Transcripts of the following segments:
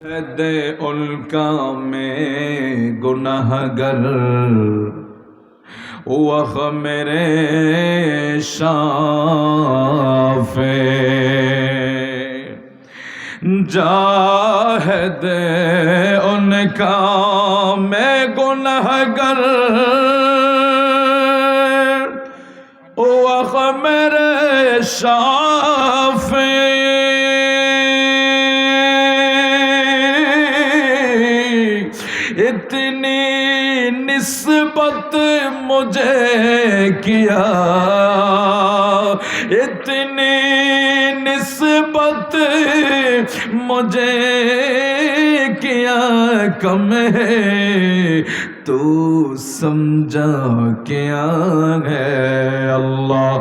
دے الکا میں گناہ گر وخ میرے شاف جاہ دے ان کا میں گناہ گر وخ میرے شاف نسبت مجھے کیا؟ اتنی نسبت مجھے کیا کم ہے؟ تو سمجھا کیا ہے؟ اللہ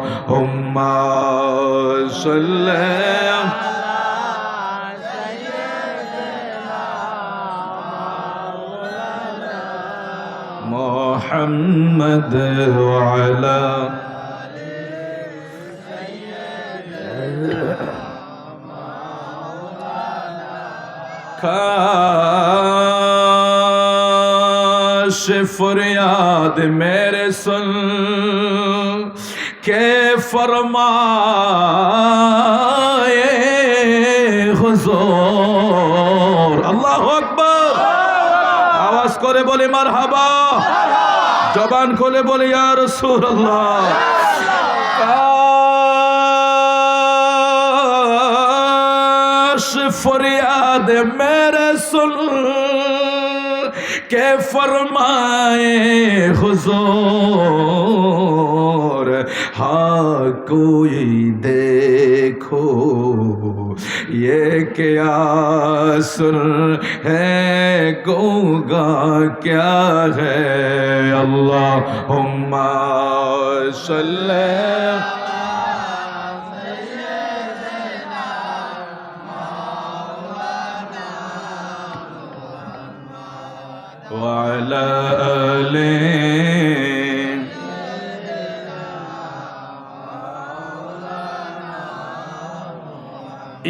صلی اللہ محمد وعلى فریاد میرے سن کے فرمان করে বলে মার হাবা জবান খোলে বলে আর সুর ফরিয়াদ মেরে সুন কে ফরমায়ে হুজুর, হা, কোই দেখো? ये क्या सुन है गोगा क्या है अल्लाह सल्लल्लाहु وعلى آله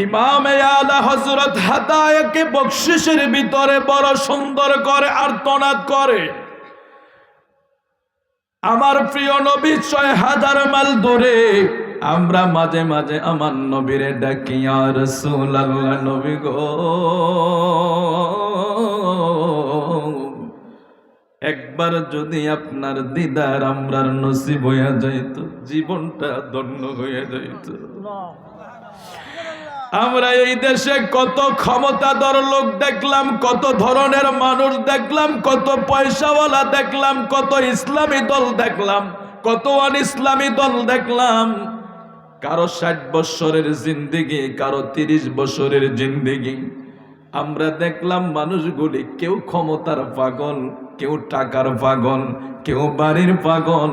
ইমাম হজরত হাদায়াকে বকশিসের ভিতরে বড় সুন্দর করে আর্তনাদ করে। আমার প্রিয় নবী ছয় হাজার মাইল দূরে আমরা মাঝে মাঝে আমার নবীরে ডাকি আর রসুল আল্লাহ নবী গো। একবার যদি আপনার দিদার আমরার নসিব হইয়া যাইত, জীবনটা ধন্য হইয়া যাইত। আমরা এই দেশে কত ক্ষমতাধর লোক দেখলাম, কত ধরনের মানুষ দেখলাম, কত পয়সাওয়ালা দেখলাম, কত ইসলামী দল দেখলাম, কত আন ইসলামী দল দেখলাম। কারও ষাট বছরের জিন্দিগি, কারও তিরিশ বছরের জিন্দিগি। আমরা দেখলাম মানুষগুলি কেউ ক্ষমতার পাগল, কেউ টাকার পাগল, কেউ বাড়ির পাগল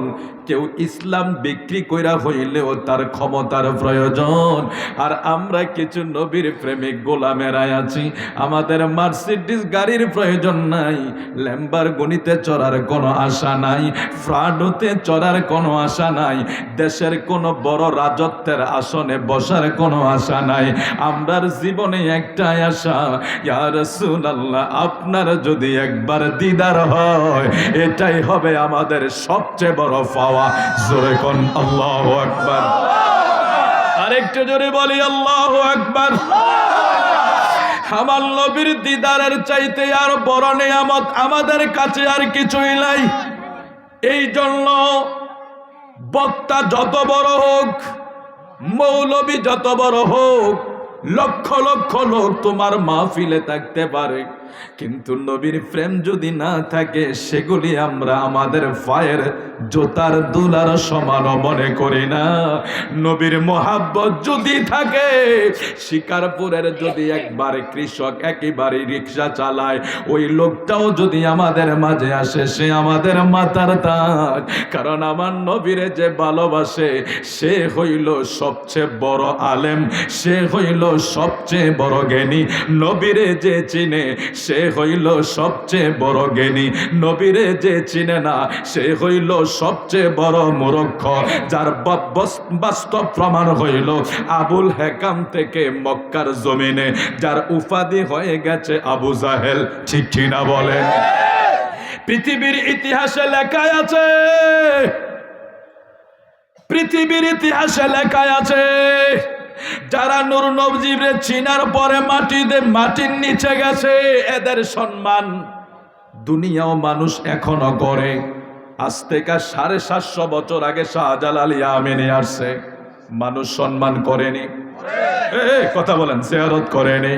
কেউ ইসলাম বিক্রি কইরা হইলেও তার ক্ষমতার প্রয়োজন। আর আমরা কিছু নবীর প্রেমিক গোলামেরাই আছি, আমাদের মার্সিডিস গাড়ির প্রয়োজন নাই, ল্যাম্বার গণিতে চড়ার কোনো আশা নাই, ফ্রাডোতে চড়ার কোনো আশা নাই, দেশের কোনো বড় রাজত্বের আসনে বসার কোনো আশা নাই। আমরার জীবনে একটাই আশা, ইয়া রাসূলুল্লাহ, আপনার যদি একবার দিদার হয়, এটাই হবে আমাদের সবচেয়ে বড় পাওয়া জোরে কোন আল্লাহ আকবার। আরেকটু জোরে বলি, আল্লাহ আকবার। আমার নবীর দিদারের চাইতে আর বড় নিয়ামত আমাদের কাছে আর কিছুই নাই। এই জন্য বক্তা যত বড় হোক, মৌলবী যত বড় হোক লক্ষ লক্ষ লোক তোমার মাহফিলে থাকতে পারে। কিন্তু নবীর প্রেম যদি না থাকে, সেগুলি আমরা আমাদের পায়ের জোতার দুলার সমান মনে করি না। নবীর মোহাব্বত যদি থাকে, শিকারপুরের যদি একবার কৃষক একেবারে রিক্সা চালায়, ওই লোকটাও যদি আমাদের মাঝে আসে, সে আমাদের মাথার তাজ। কারণ আমার নবীরে যে ভালোবাসে, সে হইল সবচেয়ে বড় আলেম, সে হইল সবচেয়ে বড় জ্ঞানী। নবীরে যে চিনে, সে হইল সবচেয়ে বড় জ্ঞানী। নবীরে যে চিনে না, সে হইল সবচেয়ে বড় মূর্খ। যার বাস্তব প্রমাণ হইল আবুল হেকাম থেকে মক্কার জমিনে। যার উপাধি হয়ে গেছে আবু জাহেল। ঠিক কিনা বলেন? পৃথিবীর ইতিহাসে লেখায় আছে। পৃথিবীর ইতিহাসে লেখায় আছে। যারা নূর নবজিবরে চিনার পরে মাটিতে মাটির নিচে গেছে, এদের সম্মান দুনিয়াও মানুষ এখনও করে। আজ থেকে সাড়ে সাতশো বছর আগে শাহজালাল ইয়ামিনে আসছে। মানুষ সম্মান করেনি। কথা বলেন, জিয়ারত করেনি।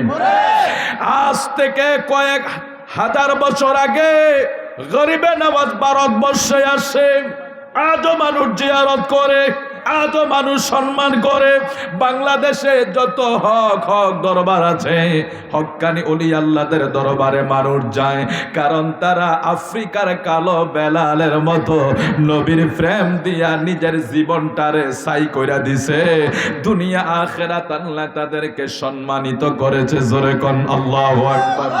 আজ থেকে কয়েক হাজার বছর আগে গরিবে নওয়াজ ভারতবর্ষে আসে। আজও মানুষ জিয়ারত করে। আজও মানুষ সম্মান করে বাংলাদেশে যত হক হক দরবার আছে হক্কানি অলি আল্লাদের দরবারে মানুষ যায়, কারণ তারা আফ্রিকার কালো বেলালের মতো নবীর প্রেম দিয়া নিজের জীবনটারে সাই কইরা দিছে। দুনিয়া, আখেরাত আল্লাহ তাদেরকে সম্মানিত করেছে, জোরে কন আল্লাহ আকবার।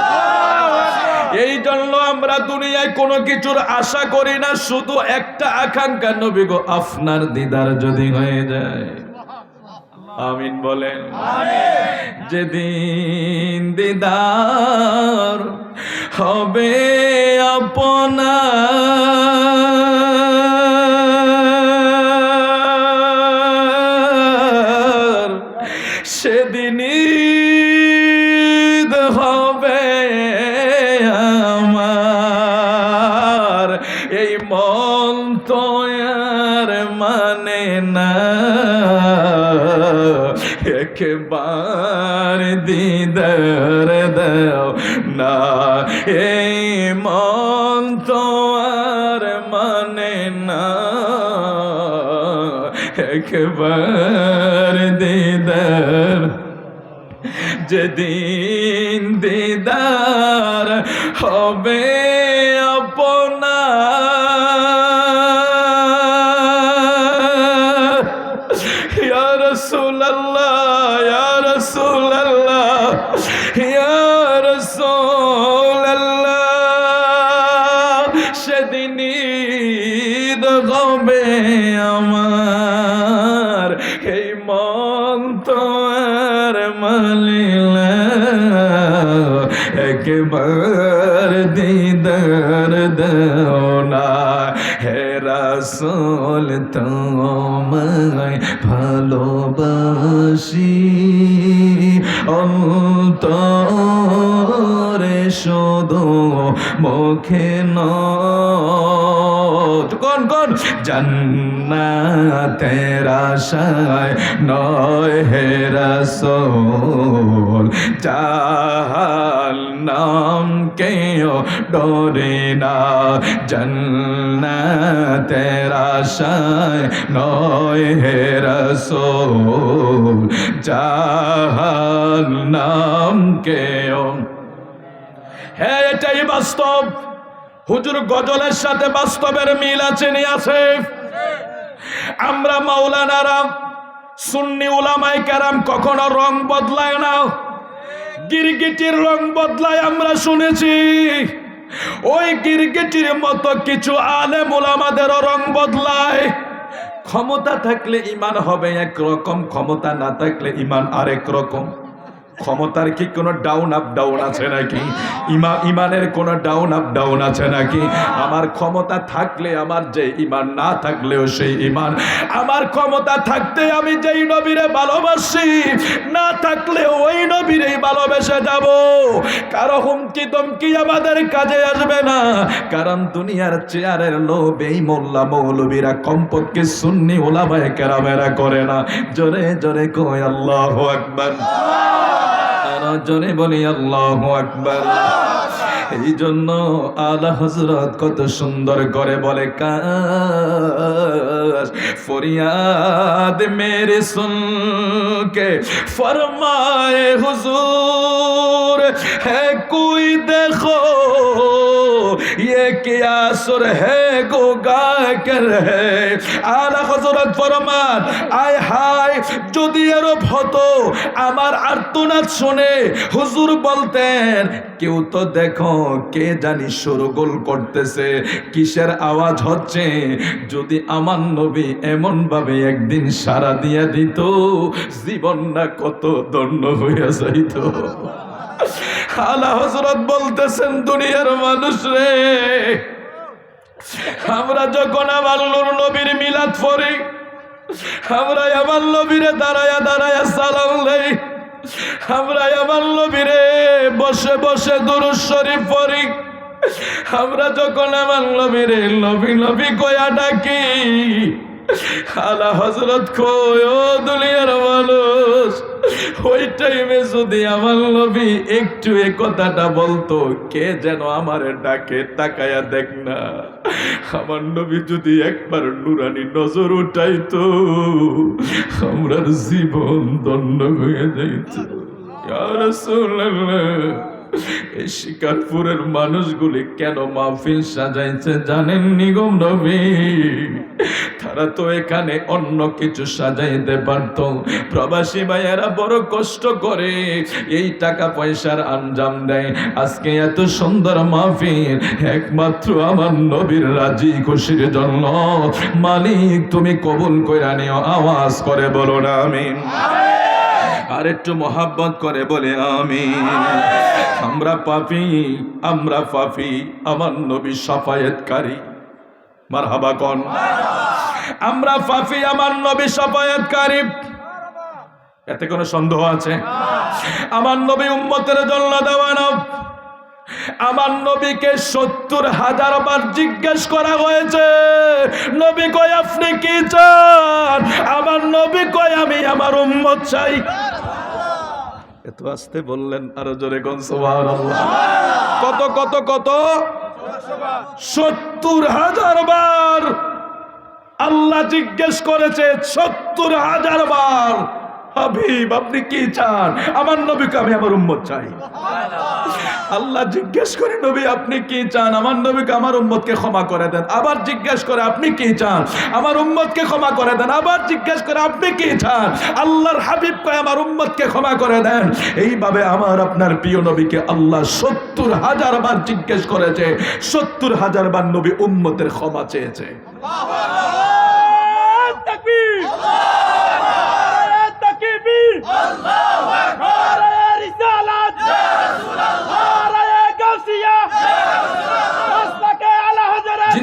এই জন্য আমরা দুনিয়ায় কোনো কিছুর আশা করি না শুধু একটা আকাঙ্ক্ষা নবী গো আপনার দিদার যদি হয়ে যায়। আমিন বলেন। যেদিন দিদার হবে আপনার একবার দিদার যেদিন দিদার হবে রাসূল তোমায় ভালোবাসি। অন্তরে শুধু মুখে ন কোন কোন? জান্নাতের আশায় নয় হে রাসূল। নাম কেও ডরে না। জান্নাতের আশায় নয় হে রাসূল। নাম কেও হ্যাঁ এটাই বাস্তব। হুজুর গজলের সাথে বাস্তবের মিল আছে নি আছে আমরা মাওলানারা সুন্নি উলামায়ে কারাম কখনো রং বদলায় না। গিরগিটির রং বদলায় আমরা শুনেছি। ওই গিরগিটির মতো কিছু আলেম উলামাদেরও রং বদলায়। ক্ষমতা থাকলে ইমান হবে একরকম, ক্ষমতা না থাকলে ইমান আরেক রকম। ক্ষমতার কি কোনো ডাউন আপ ডাউন আছে নাকি? ইমা, ইমানের কোনো ডাউন আপ ডাউন আছে নাকি? আমার ক্ষমতা থাকলে আমার যে ইমান, না থাকলেও সেই ইমান। আমার ক্ষমতা থাকতে আমি যেই নবীরে ভালোবাসি, না থাকলে ওই নবীরেই ভালোবেসে যাব। কারও হুমকি দমকি আমাদের কাজে আসবে না। কারণ দুনিয়ার চেয়ারের লোভ এই মোল্লা মৌলবীরা কমপক্ষে সুন্নি ওলামায় কেরামেরা করে না। জোরে জোরে কয় আল্লাহ আকবার। আরও জনে বলি, আল্লাহ আকবর। এই জন্য আলা হজরত কত সুন্দর করে বলে, কাশ, ফরিয়াদ মেরে সুনকে ফরমায় হুজুর, হে কুই দেখো আসর হে গো গায়কের হে। আলা হজরত ফরমান, আয় হায়, যদি এরো হতো আমার আর্তনাদ শুনে হুজুর বলতেন, কেউ তো দেখো কে জানি সরগোল করতেছে, কিসের আওয়াজ হচ্ছে? যদি আমার নবী এমনভাবে একদিন সারা দিয়ে দিত, জীবন না কত দণ্ড হইয়া যাইত। আলা হজরত বলতেছেন, দুনিয়ার মানুষ রে, আমরা যখন আমার নবীর মিলাদ পড়ি, আমরা আমার নবীরে দাঁড়ায়া দাঁড়ায়া সালাম দেই, আমরা আমার নবীরে বসে বসে দুরুদ শরীফ পড়ি, আমরা যখন আমার নবীরে নবী নবী কয়া ডাকি আলা হজরত কয় দুনিয়ার মানুষ, ওই টাইমে যদি আমার নবী একটু এ কথাটা বলতো, কে যেন আমার ডাকে তাকায়া দেখ না। আমার নবী যদি একবার নুরানি নজর উঠাইতো, আমরার জীবন দণ্ড হয়ে যাইত। রাসূলুল্লাহ। শিকারপুরের মানুষগুলি কেন মাহফিল সাজাইছে জানেন নিগম নবী? তারা তো এখানে অন্য কিছু সাজাইতে পারত। প্রবাসী ভাইয়েরা বড় কষ্ট করে এই টাকা পয়সার আঞ্জাম দেয়। আজকে এত সুন্দর মাহফিল, একমাত্র আমার নবীর রাজি খুশির জন্য। মালিক, তুমি কবুল কইরা নিও, আওয়াজ করে বলো না, আমিন। আর একটু মহাব্বত করে বলে, আমি আমরা পাপি আমরা পাপি, আমার নবী সাফায়েতকারী। মার হাবা কন? আমরা পাপি, আমার নবী সাফায়েতকারী। এতে কোনো সন্দেহ আছে? আমার নবী উম্মতের জন্য দেওয়ানো আমার নবীকে সত্তর হাজার বার জিজ্ঞেস করা হয়েছে। নবী কয় আপনি কি চান? আমার নবী কয় আমি, আমার উম্মত চাই। এত আসতে বললেন আরও জোরে কত কত কত? সত্তর হাজার বার আল্লাহ জিজ্ঞেস করেছে সত্তর হাজার বার। হাবিব, আপনি কি চান? আমার নবীকে আমি আমার উম্মত চাই। আল্লাহ জিজ্ঞেস করে, নবী, আপনি কি চান? আমার নবীকে আমার উম্মতকে ক্ষমা করে দেন। আবার জিজ্ঞেস করে, আপনি কি চান? আমার উম্মতকে ক্ষমা করে দেন। আবার জিজ্ঞেস করে, আপনি কি চান? আল্লাহর হাবিব কয়, আমার উম্মতকে ক্ষমা করে দেন। এইভাবে আমার আপনার প্রিয় নবীকে আল্লাহ সত্তর হাজার বার জিজ্ঞেস করেছে। সত্তর হাজার বার নবী উম্মতের ক্ষমা চেয়েছে।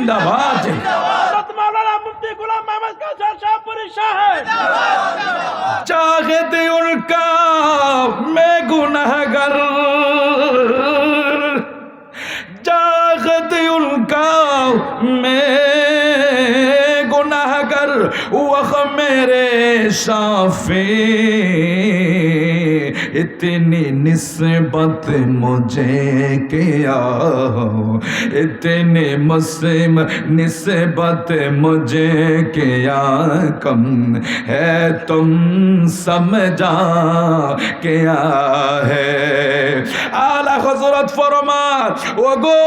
زندہ باد۔ مولانا مفتی غلام محمد کا سر شاہ پوری شاہ ہے۔ چاہت ان کا میں گناہ گر چاہت گناہ گر وخ میرے صافی इतनी निस्बत मुझे किया इतने मुस्लिम निस्बत मुझे किया कम है तुम समझा क्या है আলা হজরত ফরমান ও গো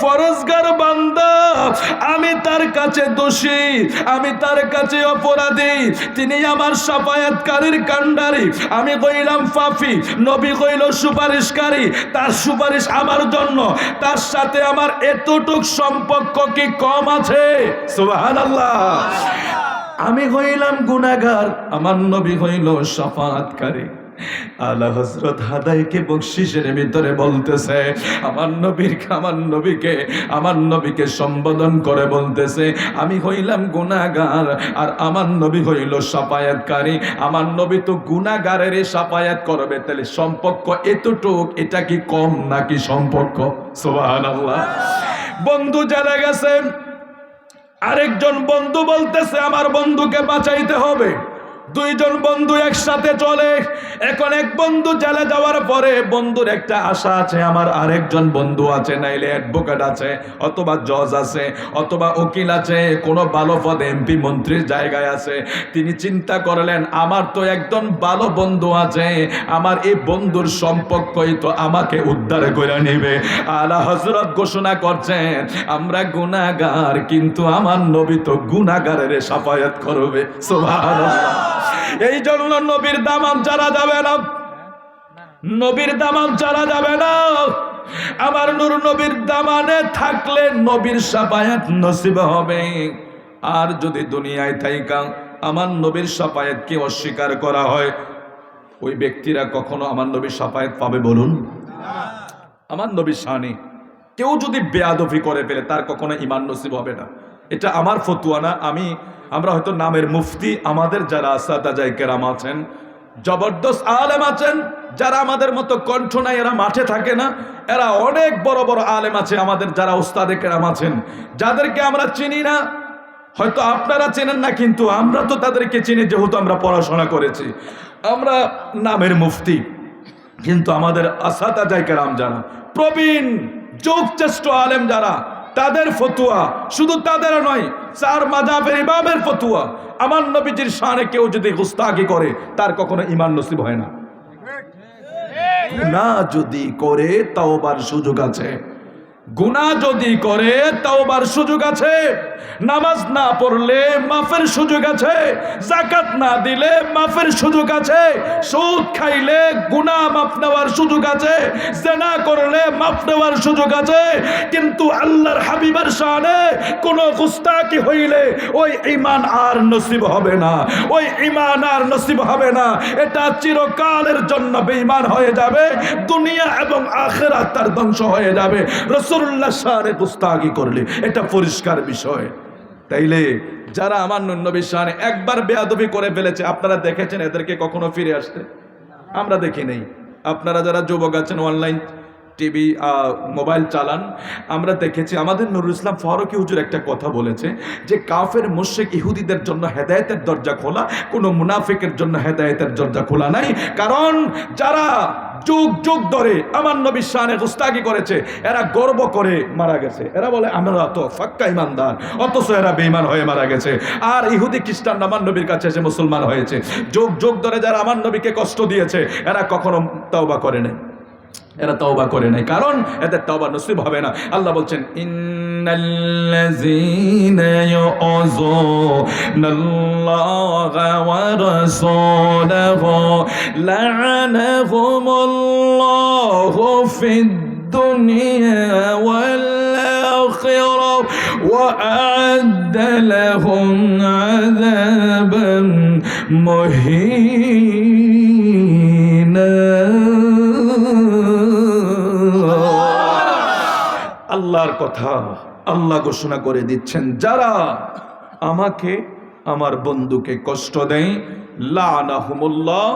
ফরজগার বান্দা আমি তার কাছে দোষী আমি তার কাছে অপরাধী তিনি আমার সাফায়াতকারীর কান্ডারি আমি কইলাম ফাফি নবী কইল, সুপারিশকারী, তার সুপারিশ আমার জন্য। তার সাথে আমার এতটুক সম্পর্ক কি কম আছে? সুবহানাল্লাহ। আমি হইলাম গুণাগার আমার নবী হইল সাফাতকারী আলা হজরত হাদাইকে বকশিসের ভিতরে বলতেছে, আমার নবীর আমার নবীকে আমার নবীকে সম্বোধন করে বলতেছে, আমি হইলাম গুনাগার আর আমার নবী হইল সাফায়াতকারী। আমার নবী তো গুনাগারের সাফায়াত করবে, তাহলে সম্পর্ক এতটুক, এটা কি কম নাকি সম্পর্ক? সুবহানাল্লাহ। বন্ধু যারা গেছেন আরেকজন বন্ধু বলতেছে, আমার বন্ধুকে বাঁচাইতে হবে। দুইজন বন্ধু একসাথে চলে। এখন এক বন্ধু জেলে যাওয়ার পরে বন্ধুর একটা আশা আছে, আমার আরেকজন বন্ধু আছে, নাইলে অ্যাডভোকেট আছে, অথবা জজ আছে, অথবা উকিল আছে, কোনো ভালো পদ এমপি মন্ত্রীর জায়গায় আছে। তিনি চিন্তা করলেন, আমার তো একজন ভালো বন্ধু আছে, আমার এই বন্ধুর সম্পর্কই তো আমাকে উদ্ধার করে নেবে। আলা হজরত ঘোষণা করছেন, আমরা গুনাগার কিন্তু আমার নবী তো গুনাগারের সাফায়াত করবে। সুবহানাল্লাহ। এই জন্য নবীর দামাত যারা যাবে না। নবীর দামান চালা যাবে না। আমার নূর নবীর দামানে থাকলে নবীর সাফায়াত নসিব হবে। আর যদি দুনিয়ায় থাইকা আমার নবীর সাফায়াতকে অস্বীকার করা হয়, ওই ব্যক্তিরা কখনো আমার নবীর সাফায়াত পাবে বলুন? আমার নবীর শানি কেউ যদি বেয়াদফি করে ফেলে, তার কখনো ইমান নসিব হবে না। এটা আমার ফতুয়া না, আমি, আমরা হয়তো নামের মুফতি, আমাদের যারা আসাদাজাই কেরাম আছেন, জবরদস্ত আলেম আছেন, যারা আমাদের মতো কণ্ঠ নাই, এরা মাঠে থাকে না, এরা অনেক বড় বড় আলেম আছে, আমাদের যারা ওস্তাদে কেরাম আছেন, যাদেরকে আমরা চিনি না, হয়তো আপনারা চেনেন না, কিন্তু আমরা তো তাদেরকে চিনি, যেহেতু আমরা পড়াশোনা করেছি, আমরা নামের মুফতি, কিন্তু আমাদের আসাতা জায়গারাম যারা, প্রবীণ যোগচেষ্ট আলেম যারা তাদের ফতুয়া, শুধু তাদের নয়, চার মাজাবের ইমামের ফতুয়া। আমার নবীজির সারে কেউ যদি গুস্তাকি করে, তার কখনো ইমান নসিব হয় না। না যদি করে, তাওবার সুযোগ আছে। গুনাহ যদি করে, তাওবার সুযোগ আছে। নামাজ না পড়লে মাফের সুযোগ আছে। জাকাত না দিলে মাফের সুযোগ আছে। সুদ খাইলে গুনাহ মাফ নেওয়ার সুযোগ আছে। জেনা করলে মাফ নেওয়ার সুযোগ আছে। কিন্তু আল্লাহর হাবিবের শানে কোনো গুস্তাকি হইলে ওই ঈমান আর নসিব হবে না। ওই ঈমান আর নসিব হবে না। এটা চিরকালের জন্য বেঈমান হয়ে যাবে। দুনিয়া এবং আখেরাত তার ধ্বংস হয়ে যাবে। রসুল্লাহ শানে গুস্তাকি করলে, এটা পরিষ্কার বিষয়। তাইলে যারা আমার নবী সারে একবার বেয়াদবি করে ফেলেছে, আপনারা দেখেছেন এদেরকে কখনো ফিরে আসতে? আমরা দেখি নেই। আপনারা যারা যুবক আছেন অনলাইন টিভি মোবাইল চালান। আমরা দেখেছি, আমাদের নুরুল ইসলাম ফারুকি হুজুর একটা কথা বলেছে যে, কাফের, মুশরিক ইহুদিদের জন্য হেদায়েতের দরজা খোলা, কোনো মুনাফিকের জন্য হেদায়েতের দরজা খোলা নাই। কারণ যারা যুগ যুগ ধরে আমার নবীর শানে গুস্তাকি করেছে, এরা গর্ব করে মারা গেছে। এরা বলে, আমরা তো ফাক্কা ইমানদার অথচ এরা বেইমান হয়ে মারা গেছে। আর ইহুদি খ্রিস্টান আমার নবীর কাছে এসে মুসলমান হয়েছে। যুগ যুগ ধরে যারা আমার নবীকে কষ্ট দিয়েছে, এরা কখনো তওবা করে নাই। এরা তওবা করে নাই কারণ এদের তওবা নসিব হবে না আল্লাহ বলছেন ইন্নাল্লাযীনা ইউযুনাল্লাহা ওয়া রাসূলাহু লা'নাহুমুল্লাহু ফিদ দুনিয়া ওয়াল আখিরা وأعد لهم عذابا مهينا আল্লাহর কথা আল্লাহ ঘোষণা করে দিচ্ছেন, যারা আমাকে, আমার বন্ধুকে কষ্ট দেয়, লানাহুমুল্লাহ,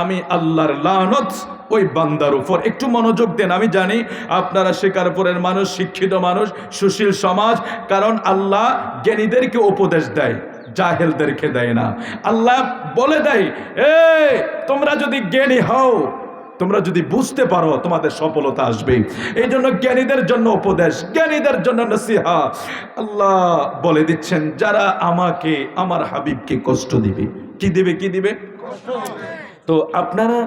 আমি আল্লাহর লানত, ওই বান্দার উপর একটু মনোযোগ দেন, আমি জানি আপনারা শিকারপুরের মানুষ, শিক্ষিত মানুষ, সুশীল সমাজ, কারণ আল্লাহ জ্ঞানীদেরকে উপদেশ দেয়, জাহেলদেরকে দেয় না। আল্লাহ বলে দেয় এ তোমরা যদি জ্ঞানী হও তোমরা যদি বুঝতে পারো, তোমাদের সফলতা আসবে এই জন্য জ্ঞানীদের জন্য উপদেশ, জ্ঞানীদের জন্য নসিহা। আল্লাহ বলে দিচ্ছেন, যারা আমাকে, আমার হাবিবকে কষ্ট দিবে। কি দিবে কি দিবে। তো আপনারা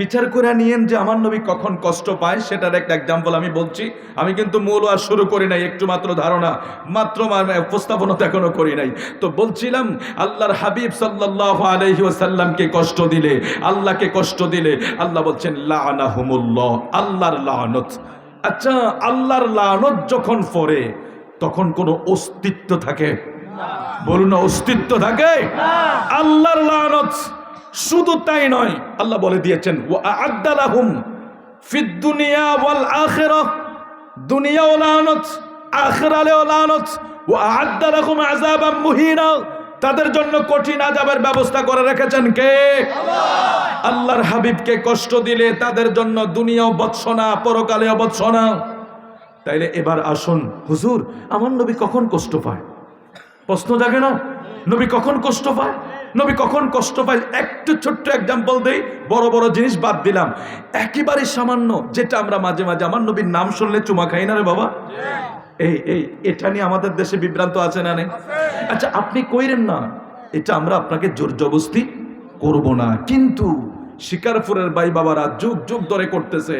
বিচার করে নিয়েন যে আমার নবী কখন কষ্ট পায়, সেটার একটা এক্সাম্পল আমি বলছি। আমি কিন্তু মূল আর শুরু করি নাই, একটু মাত্র ধারণা, মাত্র উপস্থাপনা তো এখনও করি নাই। তো বলছিলাম, আল্লাহর হাবিব সাল্লাল্লাহু আলাইহি ওয়াসাল্লামকে কষ্ট দিলে, আল্লাহকে কষ্ট দিলে, আল্লাহ বলছেন, লানাহুমুল্লাহ আল্লাহর লানত। আচ্ছা আল্লাহর লানত যখন পড়ে, তখন কোনো অস্তিত্ব থাকে? বলুন অস্তিত্ব থাকে? আল্লাহর লানত। শুধু তাই নয় আল্লাহ বলে দিয়েছেন ফিদ দুনিয়া ওয়াল আখিরাহ দুনিয়াও লানত আখিরালেও লানত মুহিনা তাদের জন্য কঠিন আযাবের ব্যবস্থা করে রেখেছেন কে? আল্লাহর হাবিবকে কষ্ট দিলে তাদের জন্য দুনিয়াও বৎসনা পরকালেও বৎসনা। তাইলে এবার আসুন হুজুর আমার নবী কখন কষ্ট পায়? প্রশ্ন জাগে না নবী কখন কষ্ট পায়? নবী কখন কষ্ট পাই একটু ছোট্ট এক্সাম্পল দেই, বড় বড় জিনিস বাদ দিলাম। একেবারে সামান্য, যেটা আমরা মাঝে মাঝে, আমার নবীর নাম শুনলে চুমা খাই না রে বাবা? এই এই, এটা নিয়ে আমাদের দেশে বিভ্রান্ত আছে না নেই? আচ্ছা আপনি কইরেন না, এটা আমরা আপনাকে জোর জবস্তি করব না। কিন্তু শিকারপুরের ভাই বাবারা যুগ যুগ ধরে করতেছে।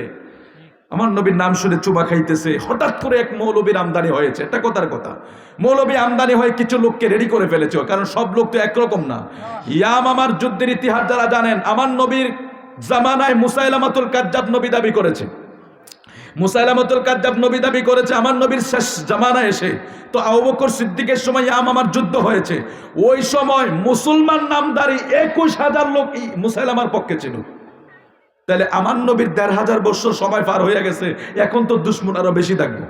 আমার নবীর নাম শুনে চুমা খাইতেছে। হঠাৎ করে এক মৌলবীর আমদানি হয়েছে। এটা কথার কথা। মৌলবী আমদানি হয়ে কিছু লোককে রেডি করে ফেলেছে। কারণ সব লোক তো একরকম না। ইয়াম আমার যুদ্ধের ইতিহাস যারা জানেন, আমার নবীর জামানায় মুসাইলামাতুল কাজ্জাব নবী দাবি করেছে। মুসাইলামাতুল কাজ্জাব নবী দাবি করেছে, আমার নবীর শেষ জামানা এসে। তো আবু বকর সিদ্দিকের সময় ইয়াম আমার যুদ্ধ হয়েছে। ওই সময় মুসলমান নামদারি একুশ হাজার লোক মুসাইলামার পক্ষে ছিল। তাহলে আমার নবীর দেড় হাজার বছর সময় পার হয়ে গেছে, এখন তো দুশ্মন আরও বেশি থাকবে।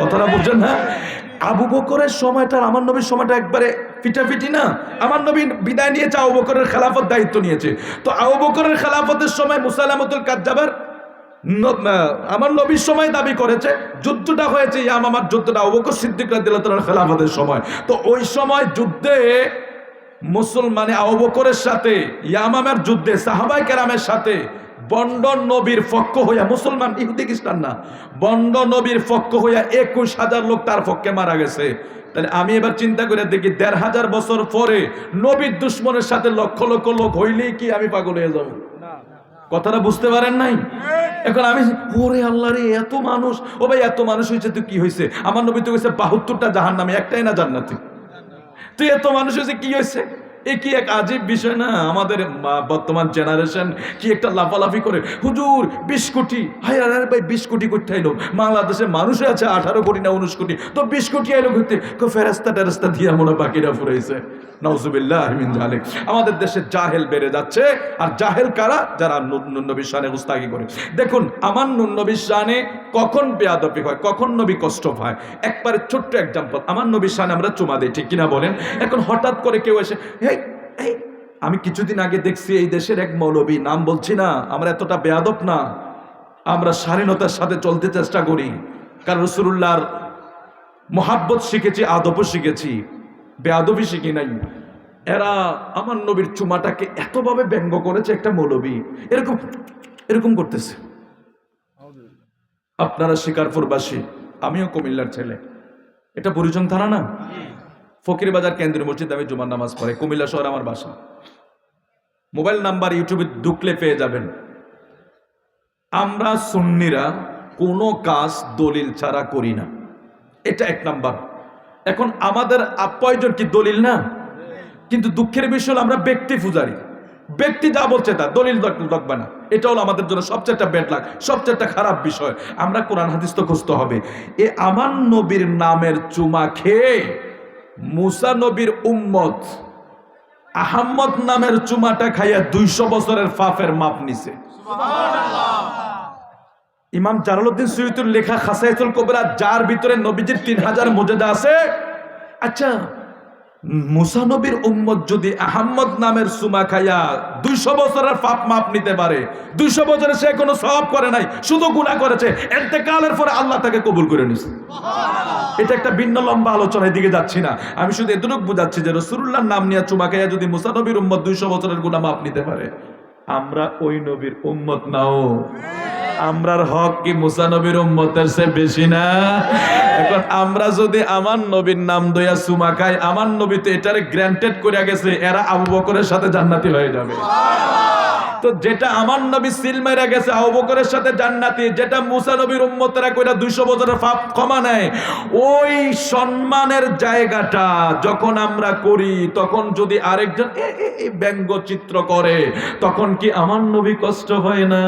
কথাটা বুঝছেন না? আবু বকরের সময়টা আমার নবীর সময়টা একবারে ফিটাফিটি না। আমার নবী বিদায় নিয়েছে, আবু বকরের খেলাফত দায়িত্ব নিয়েছে। তো আবু বকরের খেলাফতের সময় মুসালামতুল কাজ্জাবার ন- আমার নবীর সময় দাবি করেছে, যুদ্ধটা হয়েছে ইয়াম আমার যুদ্ধটা, আবু বকর সিদ্দিক রাদিয়াল্লাহু খেলাফতের সময়। তো ওই সময় যুদ্ধে মুসলমানে আবু বকরের সাথে, ইয়ামামের যুদ্ধে সাহাবাই কেরামের সাথে, বন্ড নবীর পক্ষ হইয়া, মুসলমান, ইহুদি, খ্রিস্টান না, বন্ড নবীর পক্ষ হইয়া একুশ হাজার লোক তার পক্ষে মারা গেছে। তাহলে আমি এবার চিন্তা করে দেখি, দেড় হাজার বছর পরে নবীর দুশ্মনের সাথে লক্ষ লক্ষ লোক হইলেই কি আমি পাগল হয়ে যাব? কথাটা বুঝতে পারেন নাই? এখন আমি, ওরে আল্লাহ রে, এত মানুষ, ও ভাই, এত মানুষ হয়েছে, তো কি হয়েছে আমার নবী তো হয়েছে বাহাত্তরটা জাহান নামে একটাই না জান্নাতি? তুই এত মানুষ হয়েছে কি হয়েছে এ কি এক আজীব বিষয় না? আমাদের বর্তমান জেনারেশন কি একটা লাফালাফি করে, হুজুর, বিশ কোটি। হাই আরে ভাই, বিশ কোটি করতে আইলো। বাংলাদেশে মানুষ আছে আঠারো কোটি না উনিশ কোটি। তো বিশ কোটি আইলো করতে ফেরাস্তা টেরাস্তা দিয়ে মনে বাকিরা ফুরাইছে। আমাদের দেশে জাহেল বেড়ে যাচ্ছে। আর জাহেল কারা? যারা নুন নবী শানে গুস্তাগি করে। দেখুন, আমার নুন নবী শানে কখন বেয়াদপি হয়, কখন নবী কষ্ট পায়? একবারে ছোট্ট এক্সাম্পল আমার নবী শানে আমরা চুমা দিই, ঠিক কিনা বলেন? এখন হঠাৎ করে কেউ এসে এই আমি কিছুদিন আগে দেখছি এই দেশের এক মৌলবী, নাম বলছি না, আমরা এতটা বেয়াদব না। আমরা স্বাধীনতার সাথে চলতে চেষ্টা করি, কারণ রসুল্লাহর মোহাব্বত শিখেছি, আদবও শিখেছি বেআবি শিখি নাই। এরা আমার নবীর চুমাটাকে এতভাবে ব্যঙ্গ করেছে একটা মৌলবী, এরকম এরকম করতেছে। আপনারা শিকারপুরবাসী, আমিও কুমিল্লার ছেলে। এটা পরিচম থানা না? ফকির বাজার কেন্দ্রীয় মসজিদ আমি জুমার নামাজ পড়ে। কুমিল্লা শহর আমার বাসা। মোবাইল নাম্বার ইউটিউবে ঢুকলে পেয়ে যাবেন। আমরা সুন্নিরা কোনো কাজ দলিল ছাড়া করি না। এটা এক নাম্বার। এখন আমাদের প্রয়োজন কি দলিল না? কিন্তু দুঃখের বিষয় হলো আমরা ব্যক্তি পূজারি। ব্যক্তি যা বলছে তা, দলিল লাগবে না। এটা হলো আমাদের জন্য সবচেয়ে একটা ব্যাড লাগ সবচেয়ে একটা খারাপ বিষয়। আমরা কোরআন হাদিস তো খুঁজতে হবে। এ আমার নবীর নামের চুমা খেয়ে মুসা নবীর উম্মত আহম্মদ নামের চুমাটা খাইয়া দুইশো বছরের ফাফের মাপ নিছে। ইমাম জালালুদ্দিন সুয়ুতুর লেখা খাসাইতুল কবিরা যার ভিতরে নবীজির তিন হাজার মর্যাদা আছে। আচ্ছা মুসা নবীর উম্মত যদি আহম্মদ নামের সুমা খাইয়া দুইশো বছরের পাপ মাপ নিতে পারে দুইশো বছরে সে কোনো সব করে নাই শুধু গুণা করেছে এতেকালের পরে আল্লাহ তাকে কবুল করে নিছে। এটা একটা ভিন্ন লম্বা আলোচনার দিকে যাচ্ছি না। আমি শুধু এতটুকু বুঝাচ্ছি যে রসুল্লাহর নাম নিয়ে চুমা খাইয়া যদি মুসা নবীর উম্মত দুইশো বছরের গুণা মাপ নিতে পারে আমরা ওই নবীর উম্মত নাও। আমরার হক কি মুসা নবীর উম্মতের সে বেশি না? এখন আমরা যদি আমার নবীর নাম দইয়া সুমা খাই আমার নবী তো এটারে গ্র্যান্টেড করে গেছে এরা আবু বকরের সাথে জান্নাতি হয়ে যাবে। তো যেটা আমার নবী সিল মেরে গেছে আবু বকরের সাথে জান্নাতি যেটা মুসা নবীর উম্মতেরা কইরা 200 বছরের পাপ ক্ষমা নেয় ওই সম্মানের জায়গাটা যখন আমরা করি তখন যদি আরেকজন ব্যঙ্গচিত্র করে তখন কি আমার নবী কষ্ট হয় না?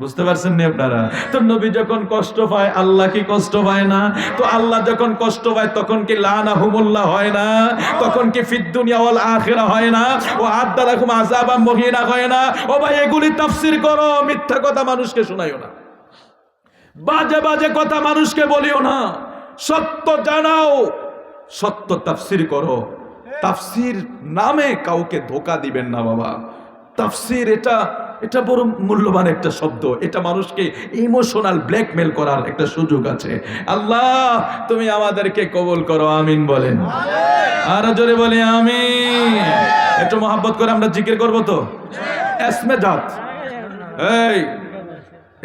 বুঝতে পারছেন নি আপনারা? তো নবী যখন কষ্ট পায়, আল্লাহ কি কষ্ট পায় না? তো আল্লাহ যখন কষ্ট পায়, তখন কি লানা হুমুল্লাহ হয় না? তখন কি ফিদ দুনিয়া ওয়াল আখিরা হয় না? ও আদালাকুম আযাবা মুহিনা হয় না? ও ভাই, এগুলি তাফসীর করো, মিথ্যা কথা মানুষকে শোনাইও না। বাজে বাজে কথা মানুষকে বলিও না। সত্য জানাও, সত্য তাফসীর করো। তাফসীর নামে কাউকে ধোকা দিবেন না বাবা। তাফসীর এটা এটা বড় মূল্যবান একটা শব্দ। এটা মানুষকে ইমোশনাল ব্ল্যাকমেল করার একটা সুযোগ আছে। আল্লাহ তুমি আমাদেরকে কবল করো আমিন বলেন। আর জোরে বলি আমিন। একটু মহাব্বত করে আমরা জিকির করব তো? এসমে জাত। এই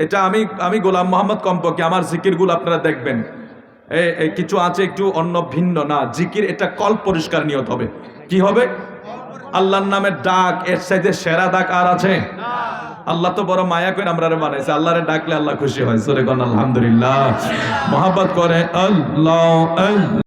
এটা আমি আমি গোলাম মোহাম্মদ কম্পকে আমার জিকিরগুলো আপনারা দেখবেন। কিছু আছে একটু অন্য ভিন্ন। না জিকির এটা কল পরিষ্কার নিয়ত হবে। কি হবে? আল্লাহর নামের ডাক, এর সাইডে সেরা ডাক আর আছে? আল্লাহ তো বড় মায়া করে আমরা বানাইছে। আল্লাহরে ডাকলে আল্লাহ খুশি হয়। সুরে সরে আলহামদুলিল্লাহ। মহাব্বত করে আল্লাহ।